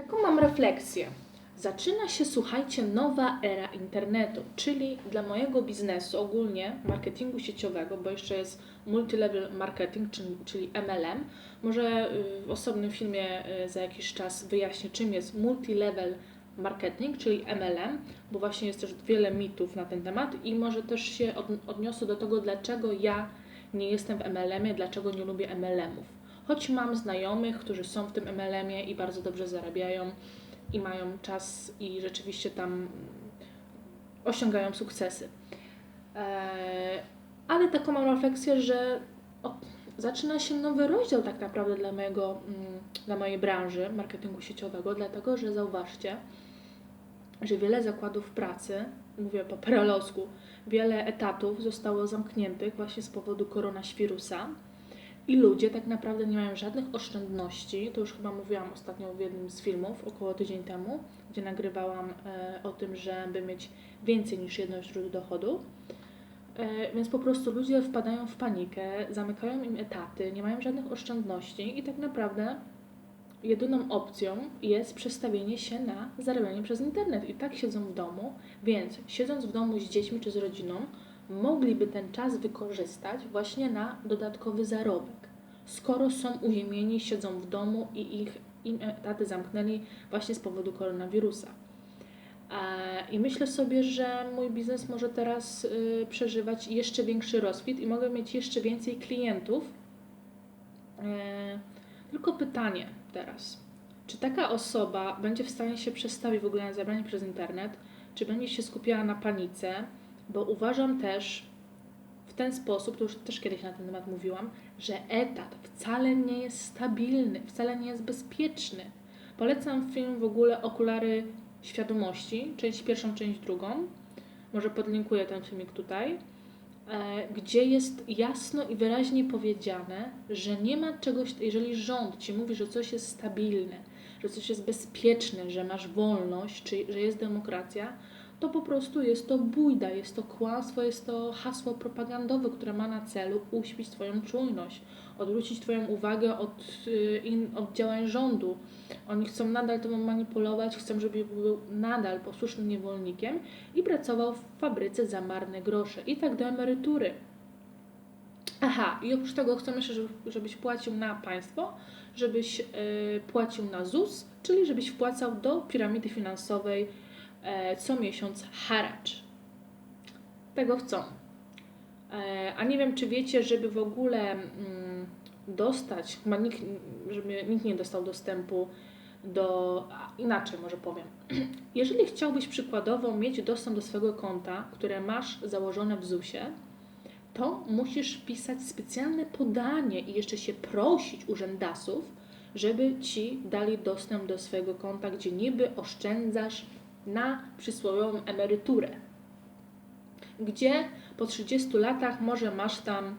Taką mam refleksję. Zaczyna się, słuchajcie, nowa era internetu, czyli dla mojego biznesu, ogólnie marketingu sieciowego, bo jeszcze jest multilevel marketing, czyli, MLM. Może y, w osobnym filmie y, za jakiś czas wyjaśnię, czym jest multilevel marketing, czyli MLM, bo właśnie jest też wiele mitów na ten temat i może też się od, odniosę do tego, dlaczego ja nie jestem w MLM-ie, dlaczego nie lubię MLM-ów. Choć mam znajomych, którzy są w tym MLM-ie i bardzo dobrze zarabiają i mają czas i rzeczywiście tam osiągają sukcesy. Eee, ale taką mam refleksję, że zaczyna się nowy rozdział tak naprawdę dla, mojego, mm, dla mojej branży marketingu sieciowego, dlatego że zauważcie, że wiele zakładów pracy, mówię po perolowsku, wiele etatów zostało zamkniętych właśnie z powodu koronawirusa i ludzie tak naprawdę nie mają żadnych oszczędności. To już chyba mówiłam ostatnio w jednym z filmów, około tydzień temu, gdzie nagrywałam e, o tym, żeby mieć więcej niż jedno źródło dochodu. E, więc po prostu ludzie wpadają w panikę, zamykają im etaty, nie mają żadnych oszczędności i tak naprawdę jedyną opcją jest przestawienie się na zarabianie przez internet. I tak siedzą w domu, więc siedząc w domu z dziećmi czy z rodziną, mogliby ten czas wykorzystać właśnie na dodatkowy zarobek. Skoro są uziemieni, siedzą w domu i ich im etaty zamknęli właśnie z powodu koronawirusa. I myślę sobie, że mój biznes może teraz y, przeżywać jeszcze większy rozkwit i mogę mieć jeszcze więcej klientów. E, tylko pytanie teraz. Czy taka osoba będzie w stanie się przestawić w ogóle na zabranie przez internet? Czy będzie się skupiała na panice? Bo uważam też w ten sposób, to już też kiedyś na ten temat mówiłam, że etat wcale nie jest stabilny, wcale nie jest bezpieczny. Polecam film w ogóle Okulary Świadomości, część pierwszą, część drugą. Może podlinkuję ten filmik tutaj e, gdzie jest jasno i wyraźnie powiedziane, że nie ma czegoś, jeżeli rząd ci mówi, że coś jest stabilne, że coś jest bezpieczne, że masz wolność, czy że jest demokracja, to po prostu jest to bójda, jest to kłamstwo, jest to hasło propagandowe, które ma na celu uśpić Twoją czujność, odwrócić Twoją uwagę od, y, in, od działań rządu. Oni chcą nadal Tobą manipulować, chcą, żebyś był nadal posłusznym niewolnikiem i pracował w fabryce za marne grosze i tak do emerytury. Aha, i oprócz tego chcą jeszcze, żebyś płacił na państwo, żebyś y, płacił na ZUS, czyli żebyś wpłacał do piramidy finansowej co miesiąc haracz. Tego chcą. E, a nie wiem, czy wiecie, żeby w ogóle mm, dostać, chyba nikt, żeby nikt nie dostał dostępu do. Inaczej może powiem. Jeżeli chciałbyś przykładowo mieć dostęp do swojego konta, które masz założone w ZUS-ie, to musisz pisać specjalne podanie i jeszcze się prosić urzędasów, żeby ci dali dostęp do swojego konta, gdzie niby oszczędzasz na przysłowiową emeryturę, gdzie po 30 latach może masz tam,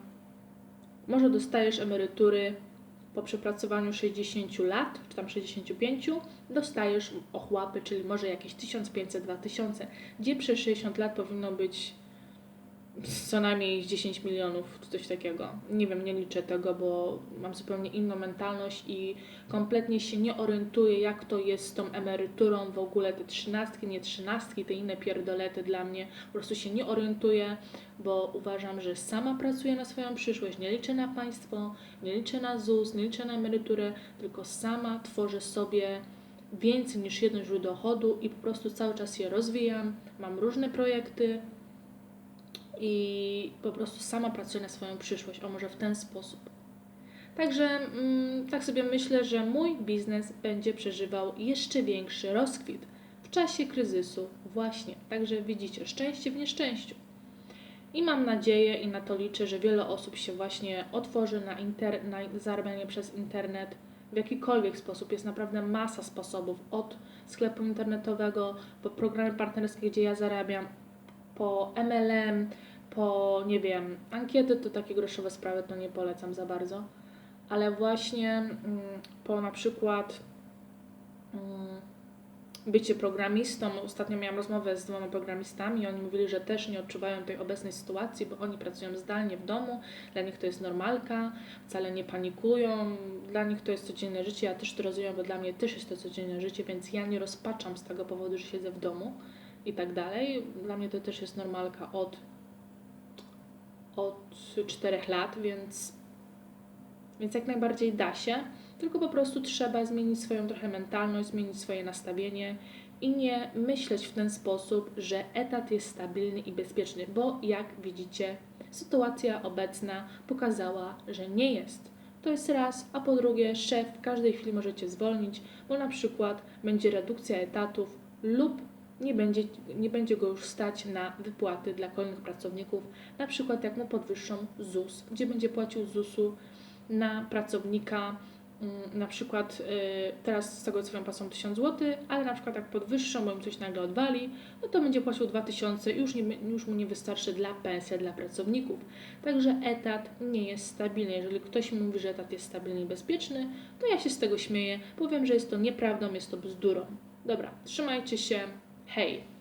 może dostajesz emerytury po przepracowaniu 60 lat, czy tam 65, dostajesz ochłapy, czyli może jakieś 1500-2000, gdzie przez 60 lat powinno być co najmniej 10 milionów, czy coś takiego. Nie wiem, nie liczę tego, bo mam zupełnie inną mentalność i kompletnie się nie orientuję, jak to jest z tą emeryturą, w ogóle te trzynastki, nie trzynastki, te inne pierdolety dla mnie. Po prostu się nie orientuję, bo uważam, że sama pracuję na swoją przyszłość. Nie liczę na państwo, nie liczę na ZUS, nie liczę na emeryturę, tylko sama tworzę sobie więcej niż jedno źródło dochodu i po prostu cały czas je rozwijam. Mam różne projekty, i po prostu sama pracuję na swoją przyszłość, o może w ten sposób. Także mm, tak sobie myślę, że mój biznes będzie przeżywał jeszcze większy rozkwit w czasie kryzysu, właśnie. Także widzicie, szczęście w nieszczęściu. I mam nadzieję i na to liczę, że wiele osób się właśnie otworzy na, inter, na zarabianie przez internet w jakikolwiek sposób. Jest naprawdę masa sposobów od sklepu internetowego, po programy partnerskie, gdzie ja zarabiam, po MLM, po, nie wiem, ankiety to takie groszowe sprawy, to nie polecam za bardzo, ale właśnie mm, po na przykład mm, bycie programistą. Ostatnio miałam rozmowę z dwoma programistami i oni mówili, że też nie odczuwają tej obecnej sytuacji, bo oni pracują zdalnie w domu, dla nich to jest normalka, wcale nie panikują, dla nich to jest codzienne życie. Ja też to rozumiem, bo dla mnie też jest to codzienne życie, więc ja nie rozpaczam z tego powodu, że siedzę w domu i tak dalej. Dla mnie to też jest normalka od, od 4 lat, więc, więc jak najbardziej da się. Tylko po prostu trzeba zmienić swoją trochę mentalność, zmienić swoje nastawienie i nie myśleć w ten sposób, że etat jest stabilny i bezpieczny, bo jak widzicie, sytuacja obecna pokazała, że nie jest. To jest raz, a po drugie, szef w każdej chwili możecie zwolnić, bo na przykład będzie redukcja etatów lub nie będzie, nie będzie go już stać na wypłaty dla kolejnych pracowników, na przykład jak mu podwyższą ZUS, gdzie będzie płacił ZUS-u na pracownika Mm, na przykład y, teraz z tego co wiem płacą 1000 zł, ale na przykład jak podwyższą, bo im coś nagle odwali, no to będzie płacił 2000 i już, nie, już mu nie wystarczy dla pensji dla pracowników. Także etat nie jest stabilny. Jeżeli ktoś mi mówi, że etat jest stabilny i bezpieczny, to ja się z tego śmieję. Powiem, że jest to nieprawdą, jest to bzdurą. Dobra, trzymajcie się. Hej!